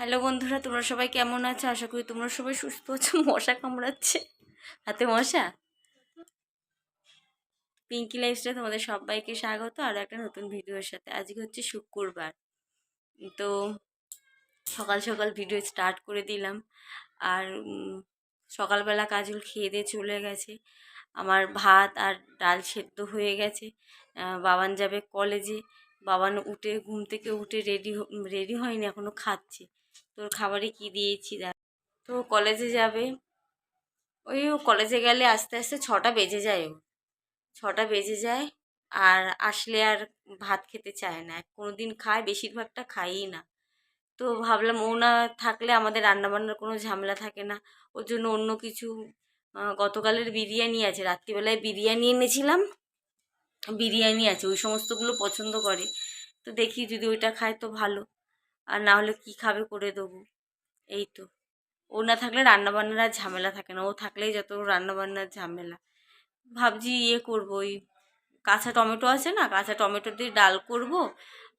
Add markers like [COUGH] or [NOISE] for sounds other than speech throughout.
Hello বন্ধুরা, তোমরা সবাই কেমন আছো? আশা করি তোমরা সবাই সুস্থ আছো, মশা কামড়াচ্ছে। হাতে মশা? পিঙ্কি লাইফস্টাইল তোমাদের সবাইকে স্বাগত, আর একটা নতুন ভিডিওর সাথে। আজকে হচ্ছে শুক্রবার। তো সকাল সকাল ভিডিও স্টার্ট করে দিলাম, আর সকালবেলা কাজল খেয়ে দিয়ে চলে গেছে। আমার ভাত আর ডাল সেদ্ধ হয়ে গেছে। বাবান যাবে কলেজে। বাবান উঠে, ঘুম থেকে উঠে রেডি রেডি হয়নি এখনও খাচ্ছে। তোর খাবারে কি দিয়েছি দেখ। তো কলেজে যাবে। ওই কলেজে গেলে আস্তে আস্তে ছটা বেজে যায় ও ছটা বেজে যায় আর আসলে আর ভাত খেতে চায় না। কোনো দিন খায়, বেশিরভাগটা খাইই না। তো ভাবলাম ও না থাকলে আমাদের রান্নাবান্নার কোনো ঝামেলা থাকে না। ওর জন্য অন্য কিছু গতকালের বিরিয়ানি আছে। রাত্রিবেলায় বিরিয়ানি এনেছিলাম। বিরিয়ানি আছে, ওই সমস্তগুলো পছন্দ করে। তো দেখি যদি ওইটা খায় তো ভালো। আর না হলে কী খাবে করে দেবো? এই তো। ও না থাকলে রান্নাবান্নার আর ঝামেলা থাকে না। ও থাকলেই যত রান্নাবান্নার ঝামেলা। ভাবছি ইয়ে করব, ওই কাঁচা টমেটো আছে না? কাঁচা টমেটো দিয়ে ডাল করব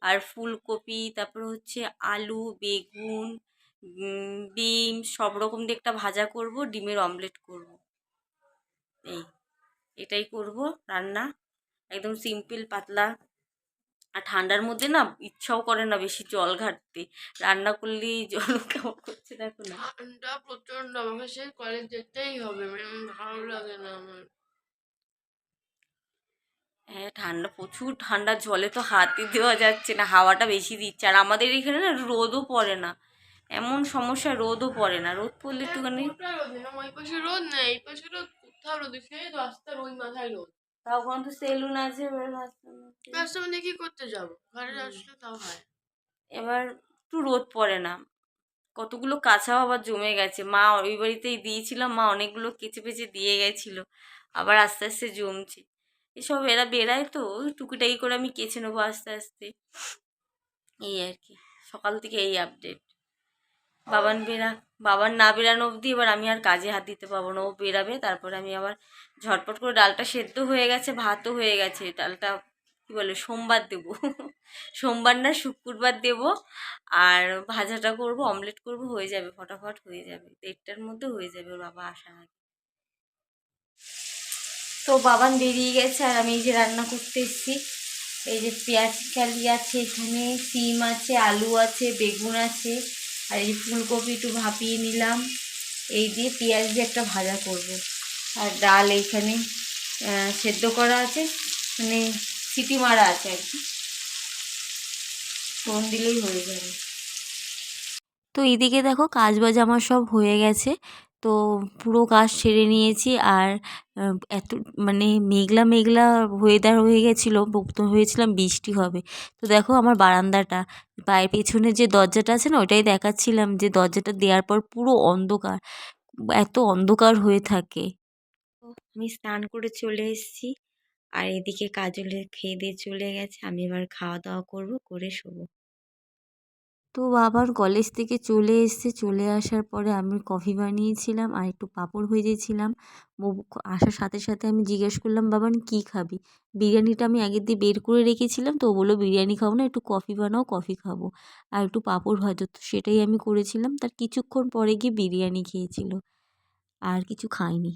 আর ফুলকপি, তারপর হচ্ছে আলু, বেগুন ডিম সব রকম দিয়ে একটা ভাজা করব, ডিমের অমলেট করব। এই, এটাই করব রান্না। একদম সিম্পল, পাতলা। আর ঠান্ডার মধ্যে না ইচ্ছাও করে না বেশি জল ঘাটতে। রান্না করলেই জল কেমন করছে দেখো না ঠান্ডা প্রচণ্ড আমাকে সেই কলেজ যেতেই হবে মানে ভালো লাগে না আমার। হ্যাঁ ঠান্ডা প্রচুর ঠান্ডা জলে তো হাতই দেওয়া যাচ্ছে না হাওয়াটা বেশি দিচ্ছে। আর আমাদের এখানে না রোদও পড়ে না এমন সমস্যা রোদও পড়ে না রোদ পড়লে একটুখানি রোদ নেই ওই পাশে রোদ নেই এই পাশে রোদ কোথাও রোদ রাস্তার ওই মাথায় রোদ। তখন তো সেলুন আছে মধ্যে। কি করতে যাব। ঘরে আসলে তাও হয়। এবার একটু রোদ পড়ে না। কতগুলো কাঁচাও আবার জমে গেছে। মা ওই বাড়িতেই দিয়েছিলাম মা অনেকগুলো কেচে পেচে দিয়ে গেছিল। আবার আস্তে আস্তে জমছে। এসব এরা বেড়ায় তো ওই টুকিটাকি করে আমি কেচে নেব আস্তে আস্তে। এই আর কি। সকাল থেকে এই আপডেট বাবান বেরা বাবার না বেরানো অবধি এবার আমি আর কাজে হাত দিতে পারব না। ও বেরাবে, তারপরে আমি আবার ঝটপট করে ডালটা সেদ্ধ হয়ে গেছে, ভাতও হয়ে গেছে। ডালটা, কী বলে, সোমবার দেবো। [LAUGHS] সোমবার না, শুক্রবার দেবো। আর ভাজাটা করব, অমলেট করব, হয়ে যাবে, ফটাফট হয়ে যাবে। দেড়টার মধ্যে হয়ে যাবে বাবা আসার আগে। তো বাবান বেরিয়ে গেছে আর আমি এই যে রান্না করতে এসেছি। এই যে পেঁয়াজ কালি আছে এখানে, সিম আছে, আলু আছে, বেগুন আছে। আর এই ফুলকপি একটু ভাপিয়ে নিলাম। এই দিয়ে পেঁয়াজ দিয়ে একটা ভাজা করব। আর ডাল এইখানে সেদ্ধ করা আছে মানে সিটি মারা আছে আর কি। ফোন দিলেই হয়ে যাবে। তো এদিকে দেখো কাজ বাজ আমার সব হয়ে গেছে। তো পুরো কাজ সেরে নিয়েছি আর এত মানে মেঘলা মেঘলা ওয়েদার হয়ে গেছিল তো হয়েছিলাম বৃষ্টি হবে। তো দেখো আমার বারান্দাটা, পায়ের পেছনে যে দরজাটা আছে না ওটাই দেখাচ্ছিলাম যে দরজাটা দেওয়ার পর পুরো অন্ধকার, এত অন্ধকার হয়ে থাকে। আমি স্নান করে চলে এসেছি, আর এদিকে কাজলে খেয়ে দিয়ে চলে গেছে, আমি এবার খাওয়া দাওয়া করব, করে শোবো। তো আবার কলেজ থেকে চলে এসেছে। চলে আসার পরে আমি কফি বানিয়েছিলাম আর একটু পাঁপড় ভেজেছিলাম। আসার সাথে সাথে আমি জিজ্ঞেস করলাম, বাবা বাবান কী খাবি? বিরিয়ানিটা আমি আগের দিয়ে বের করে রেখেছিলাম। তো বলল, বিরিয়ানি খাব না, একটু কফি বানাও, কফি খাব। আর একটু পাঁপড় ভাজো। তো সেটাই আমি করেছিলাম। তার কিছুক্ষণ পরে গিয়ে বিরিয়ানি খেয়েছিল। আর কিছু খাইনি।